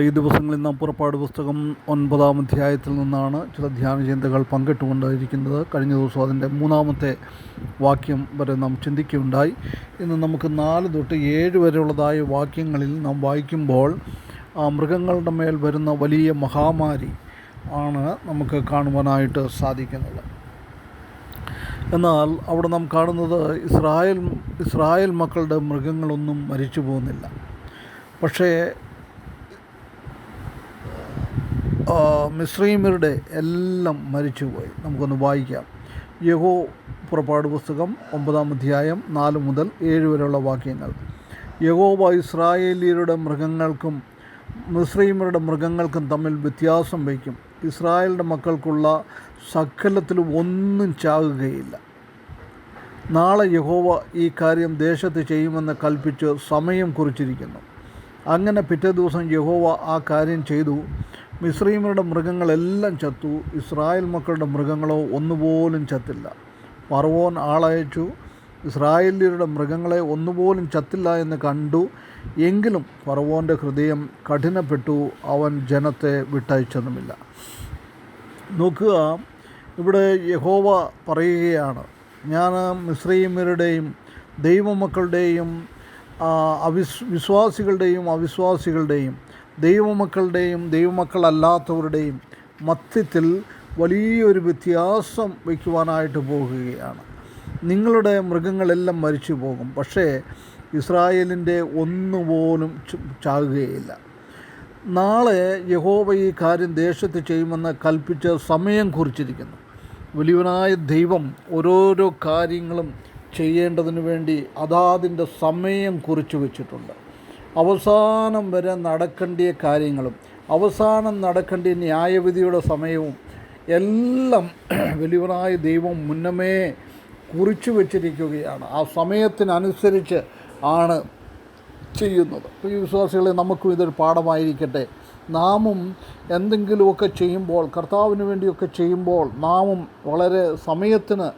ഈ ദിവസങ്ങളിൽ നാം പുറപ്പാട് പുസ്തകം ഒൻപതാം അധ്യായത്തിൽ നിന്നാണ് ചില ധ്യാന ചിന്തകൾ പങ്കിട്ടുകൊണ്ടിരിക്കുന്നത്. കഴിഞ്ഞ ദിവസം അതിന്റെ മൂന്നാമത്തെ വാക്യം വരെ നാം ചിന്തിക്കുകയുണ്ടായി. ഇന്ന് നമുക്ക് നാല് തൊട്ട് ഏഴ് വരെയുള്ളതായ വാക്യങ്ങളിൽ നാം വായിക്കുമ്പോൾ മൃഗങ്ങളുടെ മേൽ വരുന്ന വലിയ മഹാമാരി ആണ് നമുക്ക് കാണുവാനായിട്ട് സാധിക്കുന്നത്. എന്നാൽ അവിടെ നാം കാണുന്നത് ഇസ്രായേൽ ഇസ്രായേൽ മക്കളുടെ മൃഗങ്ങളൊന്നും മരിച്ചു പോകുന്നില്ല. പക്ഷേ ആ, മിസ്രൈമ്യരുടെ എല്ലാം മരിച്ചുപോയി. നമുക്കൊന്ന് വായിക്കാം. യഹോ പുറപ്പാട് പുസ്തകം ഒമ്പതാം അധ്യായം നാല് മുതൽ ഏഴ് വരെയുള്ള വാക്യങ്ങൾ. യഹോവ ഇസ്രായേലിയരുടെ മൃഗങ്ങൾക്കും മിസ്രൈമ്യരുടെ മൃഗങ്ങൾക്കും തമ്മിൽ വ്യത്യാസം വയ്ക്കും. ഇസ്രായേലിന്റെ മക്കൾക്കുള്ള സകലത്തിലും ഒന്നും ചാകുകയില്ല. നാളെ യഹോവ ഈ കാര്യം ദേശത്ത് ചെയ്യുമെന്ന് കൽപ്പിച്ച് സമയം കുറിച്ചിരിക്കുന്നു. അങ്ങനെ പിറ്റേ ദിവസം യഹോവ ആ കാര്യം ചെയ്തു. മിസ്രൈമരുടെ മൃഗങ്ങളെല്ലാം ചത്തു. ഇസ്രായേൽ മക്കളുടെ മൃഗങ്ങളോ ഒന്നുപോലും ചത്തില്ല. പറവോൻ ആളയച്ചു. ഇസ്രായേലിയരുടെ മൃഗങ്ങളെ ഒന്നുപോലും ചത്തില്ല എന്ന് കണ്ടു. എങ്കിലും പറവോന്റെ ഹൃദയം കഠിനപ്പെട്ടു. അവൻ ജനത്തെ വിട്ടയച്ചതുമില്ല. നോക്കുക. ഇവിടെ യഹോവ പറയുകയാണ്. ഞാൻ മിസ്രീമരുടെയും ദൈവമക്കളുടെയും അവിസ് വിശ്വാസികളുടെയും അവിശ്വാസികളുടെയും ദൈവമക്കളുടെയും ദൈവമക്കളല്ലാത്തവരുടെയും മധ്യത്തിൽ വലിയൊരു വ്യത്യാസം വയ്ക്കുവാനായിട്ട് പോകുകയാണ്. നിങ്ങളുടെ മൃഗങ്ങളെല്ലാം മരിച്ചു പോകും. പക്ഷേ ഇസ്രായേലിന്റെ ഒന്നുപോലും ചാകുകയില്ല. നാളെ യഹോവ ഈ കാര്യം ദേശത്ത് ചെയ്യുമെന്ന് കൽപ്പിച്ച സമയം കുറിച്ചിരിക്കുന്നു. വലിയവനായ ദൈവം ഓരോരോ കാര്യങ്ങളും ചെയ്യേണ്ടതിന് വേണ്ടി അതാതിന്റെ സമയം കുറിച്ച് വച്ചിട്ടുണ്ട്. അവസാനം വരെ നടക്കേണ്ടിയ കാര്യങ്ങളും അവസാനം നടക്കേണ്ടിയ ന്യായവിധിയുടെ സമയവും എല്ലാം വലിയവനായ ദൈവം മുന്നമേ കുറിച്ചു വച്ചിരിക്കുകയാണ്. ആ സമയത്തിനനുസരിച്ച് ആണ് ചെയ്യുന്നത്. ഈ വിശ്വാസികളെ നമുക്കും ഇതൊരു പാഠമായിരിക്കട്ടെ. നാമും എന്തെങ്കിലുമൊക്കെ ചെയ്യുമ്പോൾ കർത്താവിന് വേണ്ടിയൊക്കെ ചെയ്യുമ്പോൾ നാമും വളരെ സമയത്തിന്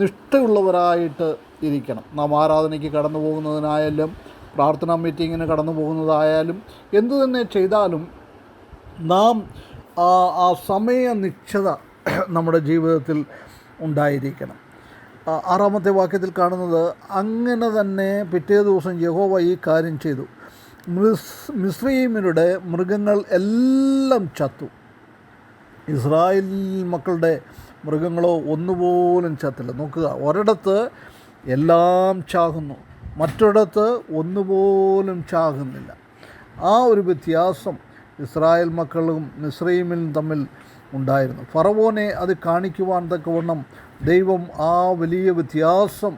നിഷ്ഠയുള്ളവരായിട്ട് ഇരിക്കണം. നാം ആരാധനയ്ക്ക് കടന്നു പോകുന്നതിനായാലും പ്രാർത്ഥനാ മീറ്റിങ്ങിന് കടന്നു പോകുന്നതായാലും എന്തു തന്നെ ചെയ്താലും നാം ആ ആ സമയ നിശ്ചത നമ്മുടെ ജീവിതത്തിൽ ഉണ്ടായിരിക്കണം. ആറാമത്തെ വാക്യത്തിൽ കാണുന്നത് അങ്ങനെ തന്നെ പിറ്റേ ദിവസം യഹോവ ഈ കാര്യം ചെയ്തു. മിസ് മിസ്രീമിനുടെ മൃഗങ്ങൾ എല്ലാം ചത്തു. ഇസ്രായേൽ മക്കളുടെ മൃഗങ്ങളോ ഒന്നുപോലും ചത്തില്ല. നോക്കുക ഒരിടത്ത് എല്ലാം ചാകുന്നു. മറ്റൊരിടത്ത് ഒന്നുപോലും ചാകുന്നില്ല. ആ ഒരു വ്യത്യാസം ഇസ്രായേൽ മക്കളും മിസ്രൈമിലും തമ്മിൽ ഉണ്ടായിരുന്നു. ഫറവോനെ അത് കാണിക്കുവാൻ തക്കവണ്ണം ദൈവം ആ വലിയ വ്യത്യാസം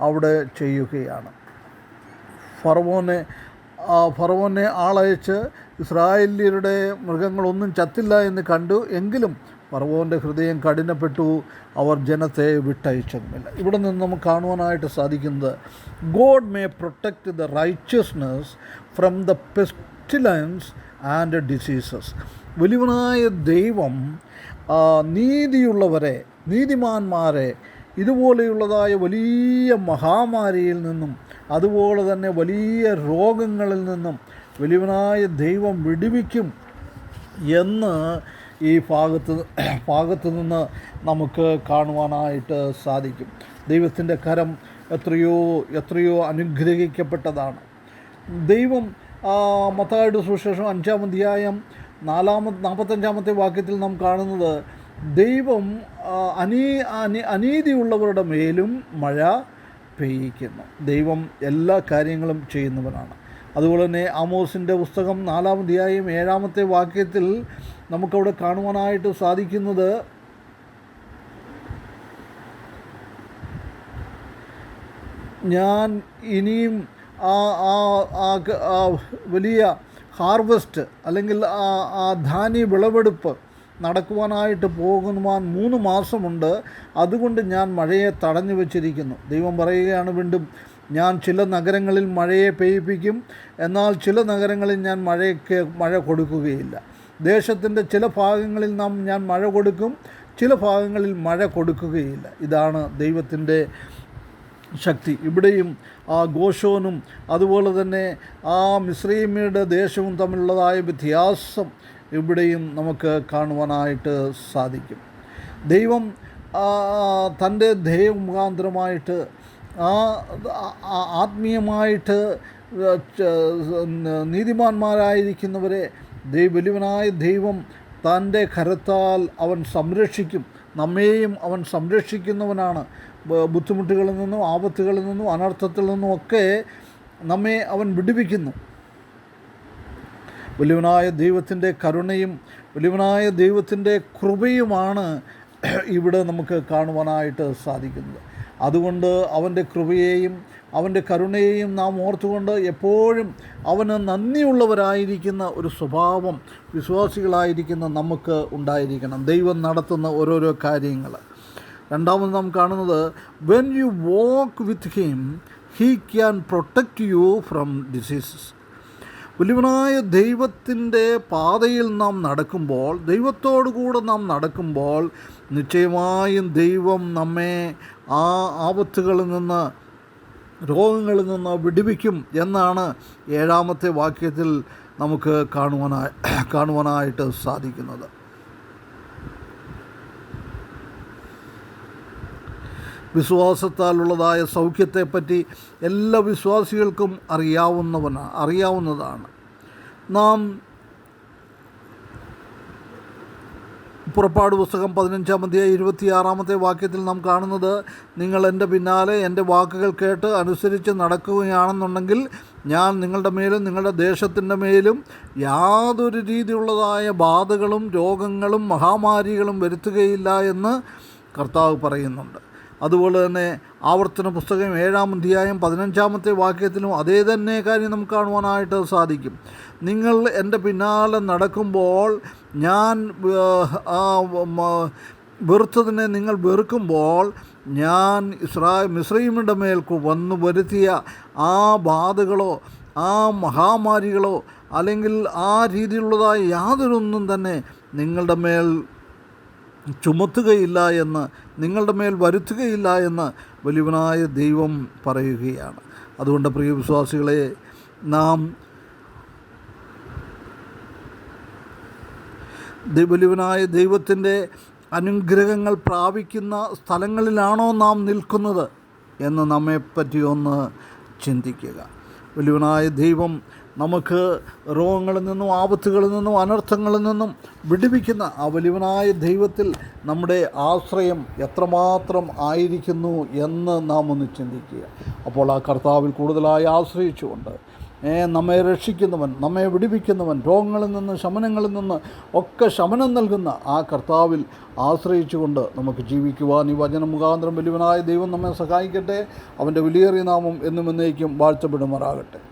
അവിടെ ചെയ്യുകയാണ്. ഫറവോനെ ആ ഫറവോനെ ആളയച്ച് ഇസ്രായേലിയരുടെ മൃഗങ്ങളൊന്നും ചത്തില്ല എന്ന് കണ്ടു. എങ്കിലും ഫറവോന്റെ ഹൃദയം കഠിനപ്പെട്ടു. അവർ ജനത്തെ വിട്ടയച്ചതുമില്ല. ഇവിടെ നിന്ന് നമുക്ക് കാണുവാനായിട്ട് സാധിക്കുന്നത് God may protect the righteousness from the pestilence and diseases വലിയവനായ ദൈവം നീതിയുള്ളവരെ നീതിമാന്മാരെ ഇതുപോലെയുള്ളതായ വലിയ മഹാമാരിയിൽ നിന്നും അതുപോലെ തന്നെ വലിയ രോഗങ്ങളിൽ നിന്നും വലിയവനായ ദൈവം വിടുവിക്കും എന്ന് ഈ ഭാഗത്ത് ഭാഗത്ത് നിന്ന് നമുക്ക് കാണുവാനായിട്ട് സാധിക്കും. ദൈവത്തിന്റെ കരം എത്രയോ എത്രയോ അനുഗ്രഹിക്കപ്പെട്ടതാണ്. ദൈവം മത്തായുടെ സുവിശേഷം അഞ്ചാം അധ്യായം നാലാമത് നാൽപ്പത്തഞ്ചാമത്തെ വാക്യത്തിൽ നാം കാണുന്നത് ദൈവം അനീ അനി അനീതിയുള്ളവരുടെ മേലും മഴ പെയ്യിക്കുന്നു. ദൈവം എല്ലാ കാര്യങ്ങളും ചെയ്യുന്നവനാണ്. അതുപോലെ തന്നെ ആമോസിന്റെ പുസ്തകം നാലാം അധ്യായം ഏഴാമത്തെ വാക്യത്തിൽ നമുക്കവിടെ കാണുവാനായിട്ട് സാധിക്കുന്നത് ഞാൻ ഇനിയും ആ ആ വലിയ ഹാർവസ്റ്റ് അല്ലെങ്കിൽ ആ ആ ധാന്യ വിളവെടുപ്പ് നടക്കുവാനായിട്ട് പോകുവാൻ മൂന്ന് മാസമുണ്ട്. അതുകൊണ്ട് ഞാൻ മഴയെ തടഞ്ഞു വച്ചിരിക്കുന്നു. ദൈവം പറയുകയാണ് വീണ്ടും ഞാൻ ചില നഗരങ്ങളിൽ മഴയെ പെയ്യിപ്പിക്കും എന്നാൽ ചില നഗരങ്ങളിൽ ഞാൻ മഴയ്ക്ക് മഴ കൊടുക്കുകയില്ല. ദേശത്തിന്റെ ചില ഭാഗങ്ങളിൽ നാം ഞാൻ മഴ കൊടുക്കും ചില ഭാഗങ്ങളിൽ മഴ കൊടുക്കുകയില്ല. ഇതാണ് ദൈവത്തിന്റെ ശക്തി. ഇവിടെയും ആ ഗോഷോനും അതുപോലെ തന്നെ ആ മിശ്രീമിയുടെ ദേശവും തമ്മിലുള്ളതായ വ്യത്യാസം ഇവിടെയും നമുക്ക് കാണുവാനായിട്ട് സാധിക്കും. ദൈവം തന്റെ ധ്യേയ മുഖാന്തരമായിട്ട് ആ ആത്മീയമായിട്ട് നീതിമാന്മാരായിരിക്കുന്നവരെ വലിയവനായ ദൈവം തന്റെ കരത്താൽ അവൻ സംരക്ഷിക്കും. നമ്മെയും അവൻ സംരക്ഷിക്കുന്നവനാണ്. ബുദ്ധിമുട്ടുകളിൽ നിന്നും ആപത്തുകളിൽ നിന്നും അനർത്ഥത്തിൽ നിന്നും ഒക്കെ നമ്മെ അവൻ വിടുവിക്കുന്നു. വലിയവനായ ദൈവത്തിന്റെ കരുണയും വലിയവനായ ദൈവത്തിന്റെ കൃപയുമാണ് ഇവിടെ നമുക്ക് കാണുവാനായിട്ട് സാധിക്കുന്നത്. അതുകൊണ്ട് അവന്റെ കൃപയെയും അവന്റെ കരുണയെയും നാം ഓർത്തുകൊണ്ട് എപ്പോഴും അവന് നന്ദിയുള്ളവരായിരിക്കുന്ന ഒരു സ്വഭാവം വിശ്വാസികളായിരിക്കുന്ന നമുക്ക് ഉണ്ടായിരിക്കണം. ദൈവം നടത്തുന്ന ഓരോരോ കാര്യങ്ങൾ. രണ്ടാമത് നാം കാണുന്നത് when you walk with him he can protect you from diseases വലിയവനായ ദൈവത്തിന്റെ പാതയിൽ നാം നടക്കുമ്പോൾ ദൈവത്തോടു കൂടെ നാം നടക്കുമ്പോൾ നിശ്ചയമായും ദൈവം നമ്മെ ആ ആപത്തുകളിൽ നിന്ന് രോഗങ്ങളിൽ നിന്ന് വിടുവിക്കും എന്നാണ് ഏഴാമത്തെ വാക്യത്തിൽ നമുക്ക് കാണുവാനായി കാണുവാനായിട്ട് സാധിക്കുന്നത്. വിശ്വാസത്താലുള്ളതായ സൗഖ്യത്തെപ്പറ്റി എല്ലാ വിശ്വാസികൾക്കും അറിയാവുന്നവനാണ് അറിയാവുന്നതാണ്. നാം പുറപ്പാട് പുസ്തകം പതിനഞ്ചാം മതിയെ ഇരുപത്തിയാറാമത്തെ വാക്യത്തിൽ നാം കാണുന്നത് നിങ്ങൾ എന്റെ പിന്നാലെ എന്റെ വാക്കുകൾ കേട്ട് അനുസരിച്ച് നടക്കുകയാണെന്നുണ്ടെങ്കിൽ ഞാൻ നിങ്ങളുടെ മേലും നിങ്ങളുടെ ദേശത്തിന്റെ മേലും യാതൊരു രീതിയുള്ളതായ ബാധകളും രോഗങ്ങളും മഹാമാരികളും വരുത്തുകയില്ല എന്ന് കർത്താവ് പറയുന്നുണ്ട്. അതുപോലെ തന്നെ ആവർത്തന പുസ്തകം ഏഴാം അധ്യായം പതിനഞ്ചാമത്തെ വാക്യത്തിലും അതേ തന്നെ കാര്യം നമുക്ക് കാണുവാനായിട്ട് സാധിക്കും. നിങ്ങൾ എന്റെ പിന്നാലെ നടക്കുമ്പോൾ ഞാൻ വെറുത്തതിനെ നിങ്ങൾ വെറുക്കുമ്പോൾ ഞാൻ ഇസ്രാ മിശ്രീമിന്റെ മേൽ വന്നു വരുത്തിയ ആ ബാധകളോ ആ മഹാമാരികളോ അല്ലെങ്കിൽ ആ രീതിയിലുള്ളതായ യാതൊരൊന്നും തന്നെ നിങ്ങളുടെ മേൽ ചുമത്തുകയില്ല എന്ന് നിങ്ങളുടെ മേൽ വരുത്തുകയില്ല എന്ന് വലിയവനായ ദൈവം പറയുകയാണ്. അതുകൊണ്ട് പ്രിയ വിശ്വാസികളെ നാം വലിയവനായ ദൈവത്തിന്റെ അനുഗ്രഹങ്ങൾ പ്രാപിക്കുന്ന സ്ഥലങ്ങളിലാണോ നാം നിൽക്കുന്നത് എന്ന് നമ്മെപ്പറ്റിയൊന്ന് ചിന്തിക്കുക. വലിയവനായ ദൈവം നമുക്ക് രോഗങ്ങളിൽ നിന്നും ആപത്തുകളിൽ നിന്നും അനർത്ഥങ്ങളിൽ നിന്നും വിടുവിക്കുന്ന ആ വലിയവനായ ദൈവത്തിൽ നമ്മുടെ ആശ്രയം എത്രമാത്രം ആയിരിക്കുന്നു എന്ന് നാം ഒന്ന് ചിന്തിക്കുക. അപ്പോൾ ആ കർത്താവിൽ കൂടുതലായി ആശ്രയിച്ചുകൊണ്ട് നമ്മെ രക്ഷിക്കുന്നവൻ നമ്മെ വിടിപ്പിക്കുന്നവൻ രോഗങ്ങളിൽ നിന്ന് ശമനങ്ങളിൽ നിന്ന് ഒക്കെ ശമനം നൽകുന്ന ആ കർത്താവിൽ ആശ്രയിച്ചുകൊണ്ട് നമുക്ക് ജീവിക്കുവാൻ ഈ വചന മുഖാന്തരം വലിയവനായ ദൈവം നമ്മെ സഹായിക്കട്ടെ. അവന്റെ വിലയേറിയ നാമം എന്നും എന്നേക്കും വാഴ്ത്തപ്പെടുമാറാകട്ടെ.